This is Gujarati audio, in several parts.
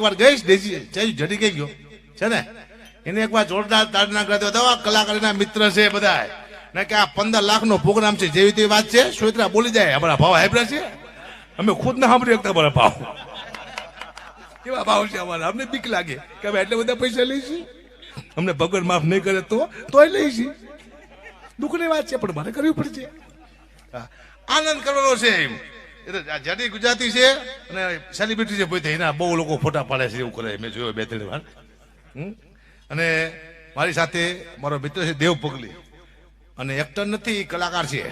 એકવાર ગઈશ, દેશી જય જડી કઈ ગયો? છે ને? એને એકવાર જોરદાર તાડના કરી દો દવા કલાકારીના મિત્ર છે બધા ને કે આ પંદર લાખ નો પ્રોગ્રામ છે, જેવી તેવી વાત છે. સોયત્રા બોલી જાય. અમારા ભાવ હાઈબ્રા છે. અમે ખુદ ના સાંભળી શકતા અમારા ભાવ. કેવા ભાવ છે અમારા? અમને બીક લાગે કે અમે એટલા બધા પૈસા લઈશું અમને ભગવાન માફ નહીં કરે તો, તોય લઈશું દુઃખની વાત છે, પણ મારે કરવી પડશે. આનંદ કરવાનો છે એમ. એ તો જાડી ગુજરાતી છે અને સેલિબ્રિટી છે પોતે એના બહુ લોકો ફોટા પાડે છે એવું કરે મેં જોયો બે ત્રણ વાર? અને મારી સાથે મારો મિત્ર છે, દેવ પગલી. અને એક્ટર નથી કલાકાર છે.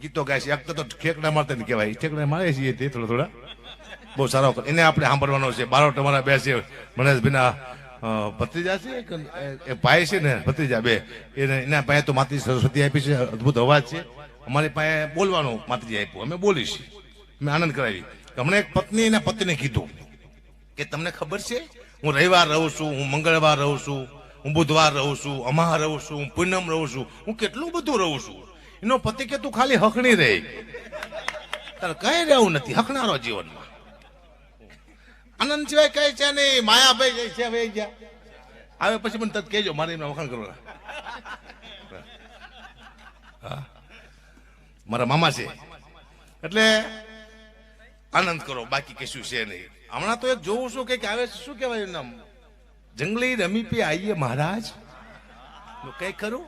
ગીતો ગાય છે. એક્ટર તો ઠેકડા ને કહેવાય. ઠેકડા મારે છે તે થોડા થોડા. બહુ સારો એને આપણે સાંભળવાનો છે. બારો તમારા બે છે. મનેશભાઈના ભત્રીજા છે એ ભાઈ છે ને, ભત્રીજા બે. એને, એના ભાઈ તો માતી સરસ્વતી આપી છે. અદભુત અવાજ છે. અમારી પાસે બોલવાનું માતાજી આપ્યું. અમે બોલીશું. મેં આનંદ કરાવી. હમણાં એક પત્ની એના પતિને કીધું કે તમને ખબર છે? હું રવિવાર રહું છું, હું મંગળવાર રહું છું, હું બુધવાર રહું છું અમાર રહું છું, હું પૂનમ રહું છું. હું કેટલું બધું રહું છું. એનો પતિ કે તું ખાલી હકણી રહે તારે કઈ રહેવું નથી. હકણારો જીવનમાં. આનંદ સિવાય કઈ છે નહીં. માયાભાઈ જે છે હવે ગયા. આવે પછી મને તત કહેજો, મારે એમના વખાણ કરવાના હા. મારા મામા છે. એટલે આનંદ કરો બાકી કશું છે નહીં. હમણાં તો એક જોઉં છું કે આવે છે, શું કહેવાય નામ? જંગલી રમી પે આઈએ મહારાજ. કઈ ખરું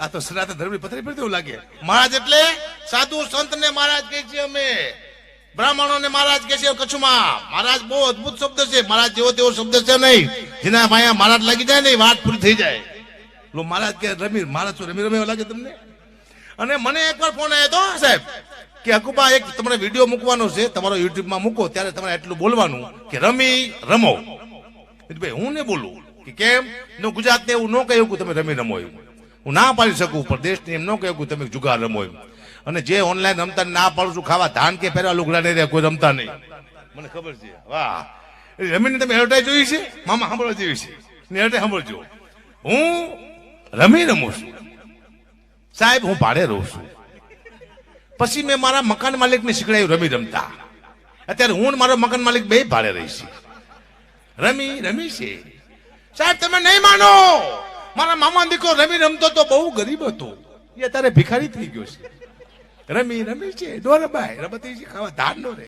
આ તો સનાતન ધર્મની પથરી પડતી એવું લાગે. મહારાજ એટલે સાધુ સંત ને મહારાજ કહે છે અમે. બ્રાહ્મણો ને મહારાજ કહે છે કચ્છમાં. મહારાજ બહુ અદ્ભુત શબ્દ છે. મહારાજ જેવો તેવો શબ્દ છે નહીં. જેના માયા મહારાજ લાગી જાય ને વાત પૂરી થઈ જાય. મહારાજ કે રમી મહારાજ રમી રમી લાગે તમને? અને મને એકવાર ફોન આવ્યો હતો સાહેબ, કે હકુબા એક તમારે વીડિયો મૂકવાનો છે, તમારો યુટ્યુબમાં મૂકો, ત્યારે તમારે એટલું બોલવાનું કે રમી, રમો. ભાઈ, હું ને બોલું. કે કેમ? હું ગુજરાતને એવું ન કહ્યું કે તમે રમી રમો એવું. હું ના પાડી શકું, પણ દેશને એમ ન કહ્યું કે તમે જુગાર રમો એમ. અને જે ઓનલાઈન રમતા ના પાડું છું, ખાવા ધાન કે પહેરવા લુગડા નહીં રહ્યા, કોઈ રમતા નહીં. મને ખબર છે. વાહ. રમીને તમે એડવર્ટાઈઝ જોઈ છે? મામા સાંભળવા જેવી છે. એડવર્ટાઈઝ સાંભળજો. હું રમી રમું છું. સાહેબ, હું ભાડે રહું છું. પછી મેં મારા મકાન માલિકને શીખડાયું રમી રમતા. અત્યારે હું મારો મકાન માલિક બે ભાડે રહીશ રમી રમી છે. સાહેબ, તમે નહીં માનો. મારા મામા દીકરો રમી રમતો તો બહુ ગરીબ હતો. એ અત્યારે ભિખારી થઈ ગયો છે. રમી રમી છે. દોરબાઈ રમતી ખાવા ધાર નો રે.